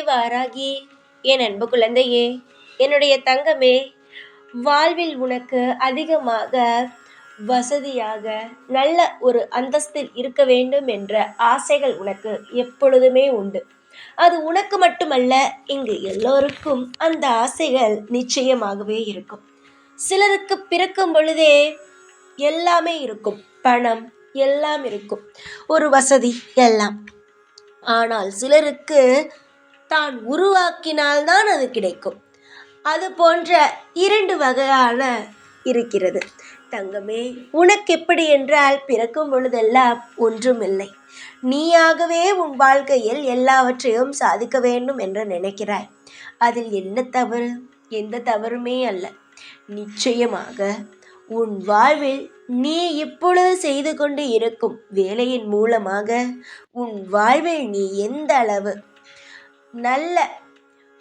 வாராகி என் அன்பு குழந்தையே என்னுடைய தங்கமே வாழ்வில் உனக்கு அதிகமாக வசதியாக நல்ல ஒரு அந்தஸ்தில் இருக்க வேண்டும் என்ற ஆசைகள் உனக்கு எப்பொழுதுமே உண்டு. அது உனக்கு மட்டுமல்ல இங்கு எல்லோருக்கும் அந்த ஆசைகள் நிச்சயமாகவே இருக்கும். சிலருக்கு பிறக்கும் பொழுதே எல்லாமே இருக்கும் பணம் எல்லாம் இருக்கும் ஒரு வசதி எல்லாம். ஆனால் சிலருக்கு தான் உருவாக்கினால்தான் அது கிடைக்கும். அது போன்ற இரண்டு வகையான இருக்கிறது. தங்கமே உனக்கு எப்படி என்றால் பிறக்கும் பொழுதெல்லாம் ஒன்றுமில்லை. நீயாகவே உன் வாழ்க்கையில் எல்லாவற்றையும் சாதிக்க வேண்டும் என்று நினைக்கிறாய். அதில் என்ன தவறு? எந்த தவறுமே அல்ல. நிச்சயமாக உன் வாழ்வில் நீ இப்பொழுது செய்து கொண்டு இருக்கும் வேலையின் மூலமாக உன் வாழ்வில் நீ எந்த அளவு நல்ல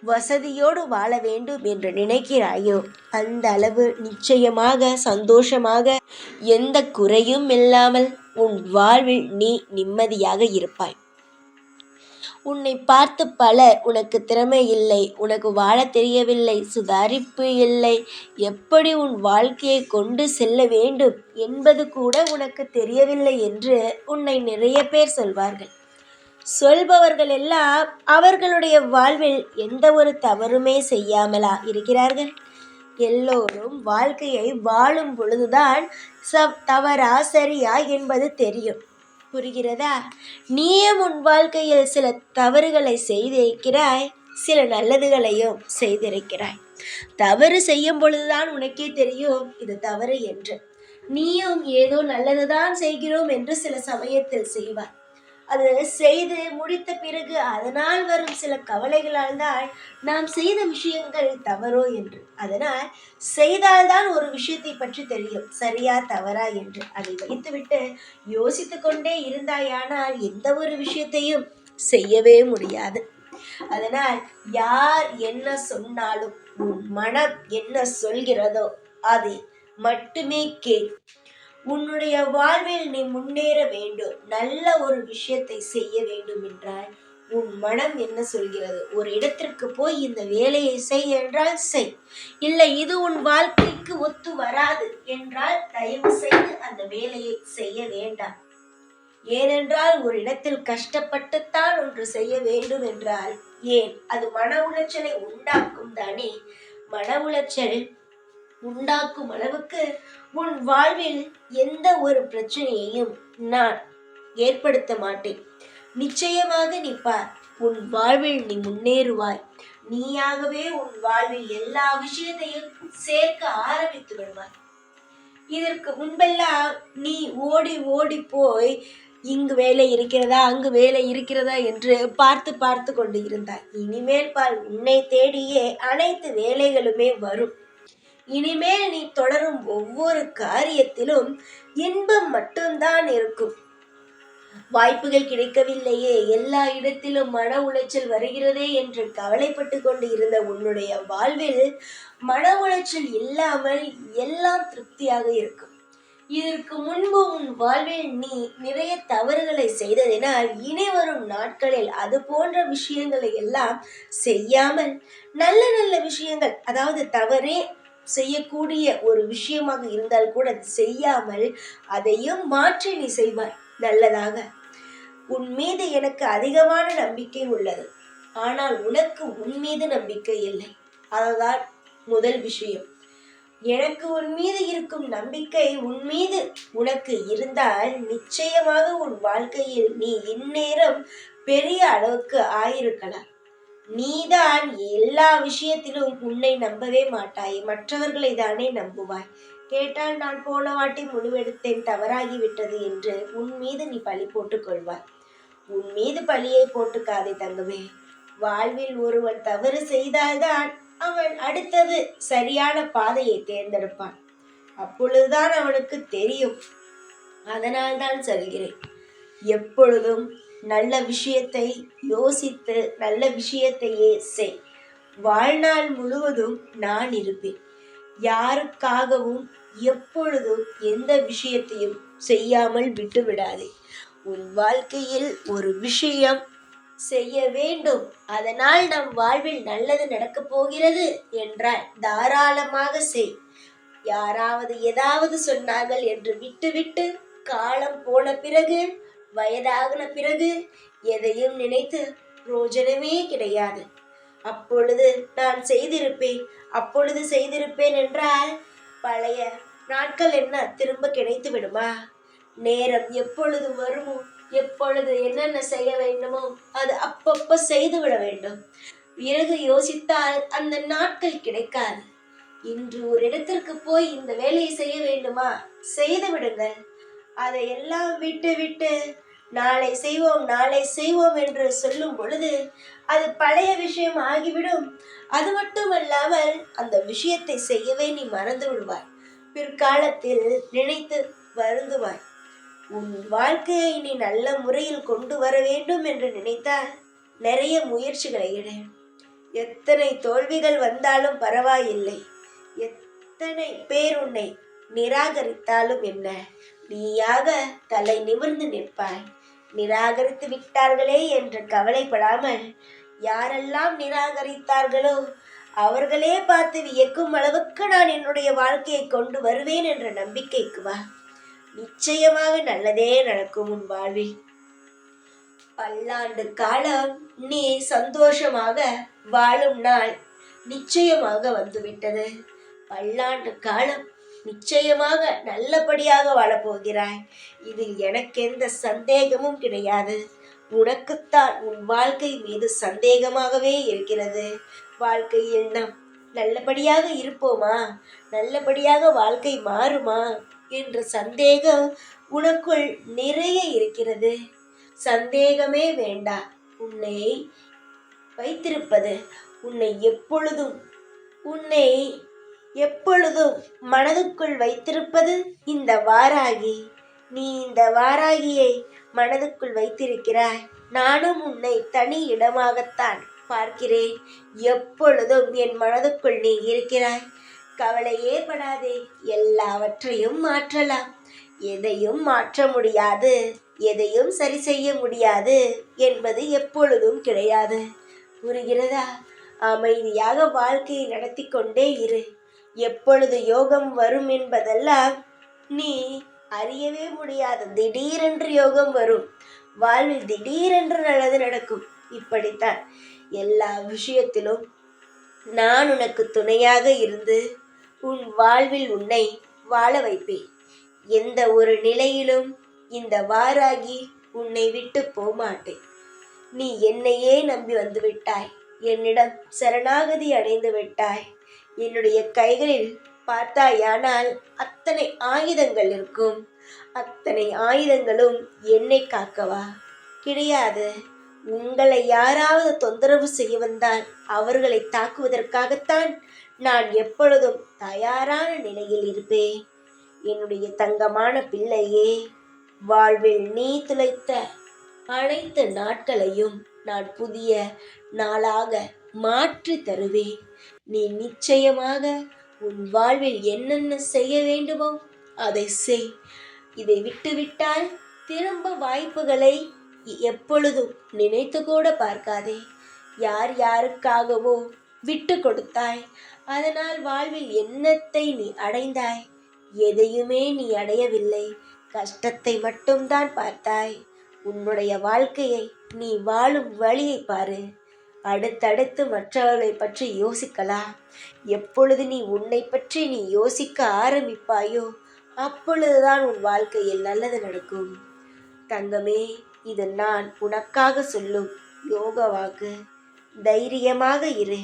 வசதியோடு வாழ வேண்டும் என்று நினைக்கிறாயோ? அந்த அளவு நிச்சயமாக சந்தோஷமாக எந்த குறையும் இல்லாமல் உன் வாழ்வில் நீ நிம்மதியாக இருப்பாய். உன்னை பார்த்து பலர் உனக்கு திறமை இல்லை உனக்கு வாழ தெரியவில்லை சுதாரிப்பு இல்லை. எப்படி உன் வாழ்க்கையை கொண்டு செல்ல வேண்டும் என்பது கூட உனக்கு தெரியவில்லை என்று உன்னை நிறைய பேர் சொல்வார்கள். சொல்பவர்கள் எல்லாம் அவர்களுடைய வாழ்வில் எந்த ஒரு தவறுமே செய்யாமலா இருக்கிறார்கள். எல்லோரும் வாழ்க்கையை வாழும் பொழுதுதான் ச தவறா சரியா என்பது தெரியும். புரிகிறதா? நீயும் உன் வாழ்க்கையில் சில தவறுகளை செய்திருக்கிறாய் சில நல்லதுகளையும் செய்திருக்கிறாய். தவறு செய்யும் பொழுதுதான் உனக்கே தெரியும் இது தவறு என்று. நீயும் ஏதோ நல்லதுதான் செய்கிறோம் என்று சில சமயத்தில் செய்வாய். அது செய்து முடித்த பிறகு அதனால் வரும் சில கவலைகளால் தான் நாம் செய்த விஷயங்கள் தவறோ என்று. அதனால் செய்தால்தான் ஒரு விஷயத்தை பற்றி தெரியும். சரியா தவறா என்று. அதை வைத்துவிட்டு யோசித்து கொண்டே இருந்தாயானால் எந்த ஒரு விஷயத்தையும் செய்யவே முடியாது. அதனால் யார் என்ன சொன்னாலும் உன் மனம் என்ன சொல்கிறதோ அதை மட்டுமே கேள். உன்னுடைய வாழ்வில் நீ முன்னேற வேண்டும். நல்ல ஒரு விஷயத்தை செய்ய வேண்டும் என்றால் உன் மனம் என்ன சொல்கிறது? ஒரு இடத்திற்கு போய் இந்த வேலையை செய் என்றால் செய். இல்லை இது உன் வாழ்க்கைக்கு ஒத்து வராது என்றால் தயவு செய்து அந்த வேலையை செய்ய வேண்டாம். ஏனென்றால் ஒரு இடத்தில் கஷ்டப்பட்டுத்தான் ஒன்று செய்ய வேண்டும் என்றால் ஏன்? அது மன உளைச்சலை உண்டாக்கும் தானே. மன உளைச்சல் உண்டாக்கும் அளவுக்கு உன் வாழ்வில் எந்த ஒரு பிரச்சனையையும் நான் ஏற்படுத்த மாட்டேன். நிச்சயமாக நீ பார் உன் வாழ்வில் நீ முன்னேறுவாய். நீயாகவே உன் வாழ்வில் எல்லா விஷயத்தையும் சேர்க்க ஆரம்பித்து விடுவாய். இதற்கு முன்பெல்லாம் நீ ஓடி ஓடி போய் இங்கு வேலை இருக்கிறதா? அங்கு வேலை இருக்கிறதா? என்று பார்த்து பார்த்து கொண்டு இருந்தாய். இனிமேல் பால் உன்னை தேடியே அனைத்து வேலைகளுமே வரும். இனிமேல் நீ தொடரும் ஒவ்வொரு காரியத்திலும் இன்பம் மட்டும்தான் இருக்கும். வாய்ப்புகள் கிடைக்கவில்லையே எல்லா இடத்திலும் மன உளைச்சல் வருகிறதே என்று கவலைப்பட்டு கொண்டு இருந்த உன்னுடைய வாழ்வில் மன உளைச்சல் இல்லாமல் எல்லாம் திருப்தியாக இருக்கும். இதற்கு முன்பு உன் வாழ்வில் நீ நிறைய தவறுகளை செய்ததினால் இனி வரும் நாட்களில் அது போன்ற விஷயங்களை எல்லாம் செய்யாமல் நல்ல நல்ல விஷயங்கள் அதாவது தவறே செய்யக்கூடிய ஒரு விஷயமாக இருந்தால் கூட செய்யாமல் அதையும் மாற்றி நீ செய்வாய் நல்லதாக. உன் மீது எனக்கு அதிகமான நம்பிக்கை உள்ளது. ஆனால் உனக்கு உன் மீது நம்பிக்கை இல்லை. அதுதான் முதல் விஷயம். எனக்கு உன் மீது இருக்கும் நம்பிக்கை உன் மீது உனக்கு இருந்தால் நிச்சயமாக உன் வாழ்க்கையில் நீ இந்நேரம் பெரிய அளவுக்கு ஆயிருக்கலாம். நீதான் எல்லா விஷயத்திலும் உன்னை நம்பவே மாட்டாய். மற்றவர்களை தானே நம்புவாய். கேட்டால் நான் போன வாட்டி முடிவெடுத்தேன் தவறாகிவிட்டது என்று உன் மீது நீ பழி போட்டுக் கொள்வாய். உன் மீது பழியை போட்டுக்காதே தங்கமே. வாழ்வில் ஒருவன் தவறு செய்தால்தான் அவன் அடுத்தது சரியான பாதையை தேர்ந்தெடுப்பான். அப்பொழுதுதான் அவனுக்கு தெரியும். அதனால் தான் சொல்கிறேன் எப்பொழுதும் நல்ல விஷயத்தை யோசித்து நல்ல விஷயத்தையே செய். வாழ்நாள் முழுவதும் நான் இருப்பேன். யாருக்காகவும் எப்பொழுதும் எந்த விஷயத்தையும் செய்யாமல் விட்டுவிடாதே. உன் வாழ்க்கையில் ஒரு விஷயம் செய்ய வேண்டும். அதனால் நம் வாழ்வில் நல்லது நடக்கப் போகிறது என்றால் தாராளமாக செய். யாராவது ஏதாவது சொன்னார்கள் என்று விட்டுவிட்டு காலம் போன பிறகு வயதாகின பிறகு எதையும் நினைத்து பிரோஜனமே கிடையாது. அப்பொழுது நான் செய்திருப்பேன் அப்பொழுது செய்திருப்பேன் என்றால் பழைய நாட்கள் என்ன திரும்ப கிடைத்து விடுமா? நேரம் எப்பொழுது வருமோ எப்பொழுது என்னென்ன செய்ய வேண்டுமோ அது அப்பப்ப செய்து விட வேண்டும். பிறகு யோசித்தால் அந்த நாட்கள் கிடைக்காது. இன்று ஒரு இடத்திற்கு போய் இந்த வேலையை செய்ய வேண்டுமா? செய்து விடுங்கள். அதையெல்லாம் விட்டு விட்டு நாளை செய்வோம் நாளை செய்வோம் என்று சொல்லும் பொழுது அது பழைய விஷயம் ஆகிவிடும். அது மட்டுமல்லாமல் அந்த விஷயத்தை செய்யவே நீ மறந்து விடுவாய் பிற்காலத்தில் நினைத்து வருந்துவாய். உன் வாழ்க்கையை நீ நல்ல முறையில் கொண்டு வர வேண்டும் என்று நினைத்தால் நிறைய முயற்சிகளை இட எத்தனை தோல்விகள் வந்தாலும் பரவாயில்லை. எத்தனை பேர் உன்னை நிராகரித்தாலும் என்ன? நீயாக தலை நிமிர்ந்து நிற்பாய். நிராகரித்து விட்டார்களே என்று கவலைப்படாமல் யாரெல்லாம் நிராகரித்தார்களோ அவர்களே பார்த்து வியக்கும் அளவுக்கு நான் என்னுடைய வாழ்க்கையை கொண்டு வருவேன் என்ற நம்பிக்கைக்கு வா. நிச்சயமாக நல்லதே நடக்கும் உன் வாழ்வில். பல்லாண்டு காலம் நீ சந்தோஷமாக வாழும் நாள் நிச்சயமாக வந்துவிட்டது. பல்லாண்டு காலம் நிச்சயமாக நல்லபடியாக வாழப்போகிறாய். இதில் எனக்கு எந்த சந்தேகமும் கிடையாது. உனக்குத்தான் உன் வாழ்க்கை மீது சந்தேகமாகவே இருக்கிறது. வாழ்க்கையில் நாம் நல்லபடியாக இருப்போமா? நல்லபடியாக வாழ்க்கை மாறுமா? என்ற சந்தேகம் உனக்குள் நிறைய இருக்கிறது. சந்தேகமே வேண்டாம் உன்னை வைத்திருப்பது உன்னை எப்பொழுதும் உன்னை எப்பொழுதும் மனதுக்குள் வைத்திருப்பது இந்த வாராகி? நீ இந்த வாராகியை மனதுக்குள் வைத்திருக்கிறாய். நானும் உன்னை தனி இடமாகத்தான் பார்க்கிறேன். எப்பொழுதும் என் மனதுக்குள் நீ இருக்கிறாய். கவலையே படாதே எல்லாவற்றையும் மாற்றலாம். எதையும் மாற்ற முடியாது. எதையும் சரி செய்ய முடியாது என்பது எப்பொழுதும் கிடையாது. புரிகிறதா? அமைதியாக வாழ்க்கையை நடத்தி கொண்டே இரு. எப்பொழுது யோகம் வரும் என்பதெல்லாம் நீ அறியவே முடியாது. திடீரென்று யோகம் வரும். வாழ்வில் திடீரென்று நல்லது நடக்கும். இப்படித்தான் எல்லா விஷயத்திலும் நான் உனக்கு துணையாக இருந்து உன் வாழ்வில் உன்னை வாழ வைப்பேன். எந்த ஒரு நிலையிலும் இந்த வாராகி உன்னை விட்டு போமாட்டேன். நீ என்னையே நம்பி வந்து விட்டாய் என்னிடம் சரணாகதி அடைந்து விட்டாய். என்னுடைய கைகளில் பார்த்தாயானால் அத்தனை ஆயுதங்கள் இருக்கும். அத்தனை ஆயுதங்களும் என்னை காக்கவா? கிடையாது. உங்களை யாராவது தொந்தரவு செய்ய வந்தால் அவர்களை தாக்குவதற்காகத்தான் நான் எப்பொழுதும் தயாரான நிலையில் இருப்பேன். என்னுடைய தங்கமான பிள்ளையே வாழ்வில் நீ துளைத்த அனைத்து நாட்களையும் நான் புதிய நாளாக மாற்றி தருவேன் நீ நிச்சயமாக உன் வாழ்வில் என்னென்ன செய்ய வேண்டுமோ அதை செய். இதை விட்டுவிட்டால் திரும்ப வாய்ப்புகளை எப்பொழுதும் நினைத்து கூட பார்க்காதே. யார் யாருக்காகவோ விட்டு கொடுத்தாய். அதனால் வாழ்வில் என்னத்தை நீ அடைந்தாய்? எதையுமே நீ அடையவில்லை. கஷ்டத்தை மட்டும்தான் பார்த்தாய். உன்னுடைய வாழ்க்கையை நீ வாழும் வழியை பாரு. அடுத்தடுத்து மற்றவர்களை பற்றி யோசிக்கலாம். எப்பொழுது நீ உன்னை பற்றி நீ யோசிக்க ஆரம்பிப்பாயோ அப்பொழுதுதான் உன் வாழ்க்கையில் நல்லது நடக்கும். தங்கமே இது நான் உனக்காக சொல்லும் யோக வாக்கு. தைரியமாக இரு.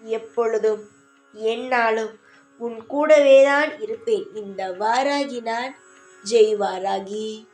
எப்பொழுதும் என்னாலும் உன் கூடவேதான் இருப்பேன். இந்த வாராகி நான். ஜெய் வாராகி.